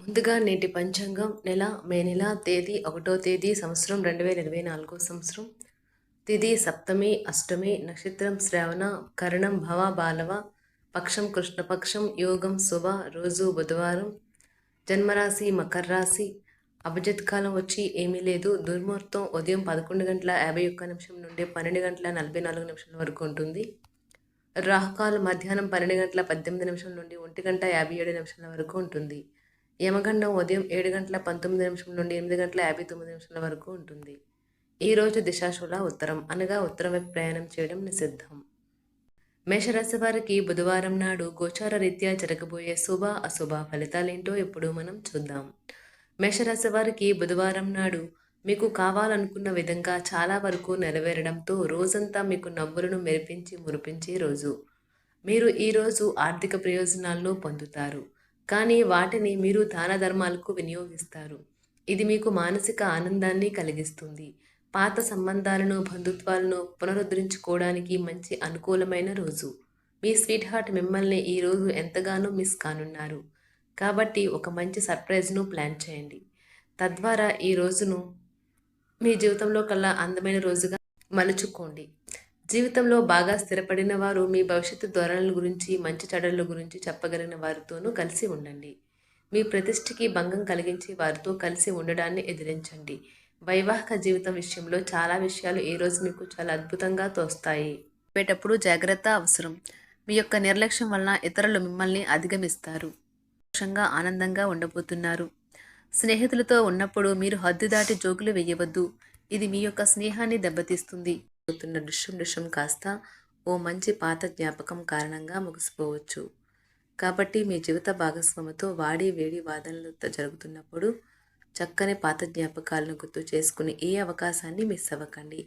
ముందుగా నేటి పంచాంగం నెల మే నెల తేదీ ఒకటో తేదీ సంవత్సరం రెండు వేల ఇరవై నాలుగో సంవత్సరం. తిథి సప్తమి అష్టమి నక్షత్రం శ్రావణ కరణం భవ బాలవ పక్షం కృష్ణపక్షం యోగం శుభ రోజు బుధవారం. జన్మరాశి మకర రాశి అభిజిత్ కాలం వచ్చి ఏమీ లేదు. దుర్ముహూర్తం ఉదయం పదకొండు గంటల యాభై ఒక్క నిమిషం నుండి పన్నెండు గంటల నలభై నాలుగు నిమిషాల వరకు ఉంటుంది. రాహుకాలం మధ్యాహ్నం పన్నెండు గంటల పద్దెనిమిది నిమిషం నుండి ఒంటి గంట యాభై ఏడు నిమిషాల వరకు ఉంటుంది. యమగండం ఉదయం ఏడు గంటల పంతొమ్మిది నిమిషం నుండి ఎనిమిది గంటల యాభై తొమ్మిది నిమిషాల వరకు ఉంటుంది. ఈ రోజు దిశాశూల ఉత్తరం. అనగా ఉత్తరం వైపు ప్రయాణం చేయడం నిషిద్ధం. మేషరాశి వారికి బుధవారం నాడు గోచార రీత్యా జరగబోయే శుభ అశుభ ఫలితాలేంటో ఇప్పుడు మనం చూద్దాం. మేషరాశి వారికి బుధవారం నాడు మీకు కావాలనుకున్న విధంగా చాలా వరకు నెరవేరడంతో రోజంతా మీకు నవ్వులను మెరిపించి మురిపించే రోజు. మీరు ఈరోజు ఆర్థిక ప్రయోజనాలను పొందుతారు. కానీ వాటిని మీరు దాన ధర్మాలకు వినియోగిస్తారు. ఇది మీకు మానసిక ఆనందాన్ని కలిగిస్తుంది. పాత సంబంధాలను బంధుత్వాలను పునరుద్ధరించుకోవడానికి మంచి అనుకూలమైన రోజు. మీ స్వీట్ హార్ట్ మిమ్మల్ని ఈరోజు ఎంతగానో మిస్ కానున్నారు. కాబట్టి ఒక మంచి సర్ప్రైజ్ను ప్లాన్ చేయండి. తద్వారా ఈ రోజును మీ జీవితంలో కల్లా అందమైన రోజుగా మలుచుకోండి. జీవితంలో బాగా స్థిరపడిన వారు మీ భవిష్యత్తు ధోరణుల గురించి మంచి చెడల గురించి చెప్పగలిగిన వారితోనూ కలిసి ఉండండి. మీ ప్రతిష్టకి భంగం కలిగించే వారితో కలిసి ఉండడాన్ని ఎదిరించండి. వైవాహిక జీవితం విషయంలో చాలా విషయాలు ఈ రోజు మీకు చాలా అద్భుతంగా తోస్తాయి. చెప్పేటప్పుడు జాగ్రత్త అవసరం. మీ యొక్క నిర్లక్ష్యం వలన ఇతరులు మిమ్మల్ని అధిగమిస్తారు. సంతోషంగా ఆనందంగా ఉండబోతున్నారు. స్నేహితులతో ఉన్నప్పుడు మీరు హద్దు దాటి జోకులు వేయవద్దు. ఇది మీ యొక్క స్నేహాన్ని దెబ్బతీస్తుంది. అవుతున్న దృశ్యం దృశ్యం కాస్త ఓ మంచి పాత జ్ఞాపకం కారణంగా ముగిసిపోవచ్చు. కాబట్టి మీ జీవిత భాగస్వామితో వాడి వేడి వాదనలు జరుగుతున్నప్పుడు చక్కని పాత జ్ఞాపకాలను గుర్తు చేసుకుని ఏ అవకాశాన్ని మిస్ అవ్వకండి.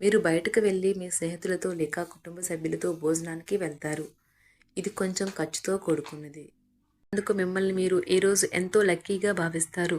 మీరు బయటకు వెళ్ళి మీ స్నేహితులతో లేక కుటుంబ సభ్యులతో భోజనానికి వెళ్తారు. ఇది కొంచెం ఖర్చుతో కూడుకున్నది. అందుకు మిమ్మల్ని మీరు ఈ రోజు ఎంతో లక్కీగా భావిస్తారు?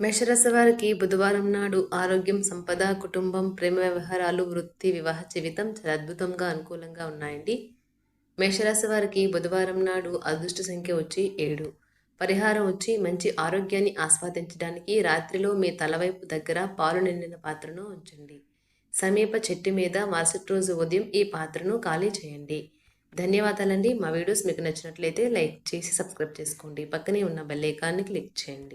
మేషరాశి వారికి బుధవారం నాడు ఆరోగ్యం సంపద కుటుంబం ప్రేమ వ్యవహారాలు వృత్తి వివాహ జీవితం చాలా అద్భుతంగా అనుకూలంగా ఉన్నాయండి. మేషరాశి వారికి బుధవారం నాడు అదృష్ట సంఖ్య వచ్చి ఏడు. పరిహారం వచ్చి మంచి ఆరోగ్యాన్ని ఆస్వాదించడానికి రాత్రిలో మీ తలవైపు దగ్గర పాలు నిండిన పాత్రను ఉంచండి. సమీప చెట్టు మీద మరుసటి రోజు ఉదయం ఈ పాత్రను ఖాళీ చేయండి. ధన్యవాదాలండి. మా వీడియోస్ మీకు నచ్చినట్లయితే లైక్ చేసి సబ్స్క్రైబ్ చేసుకోండి. పక్కనే ఉన్న బెల్ ఐకాన్ని క్లిక్ చేయండి.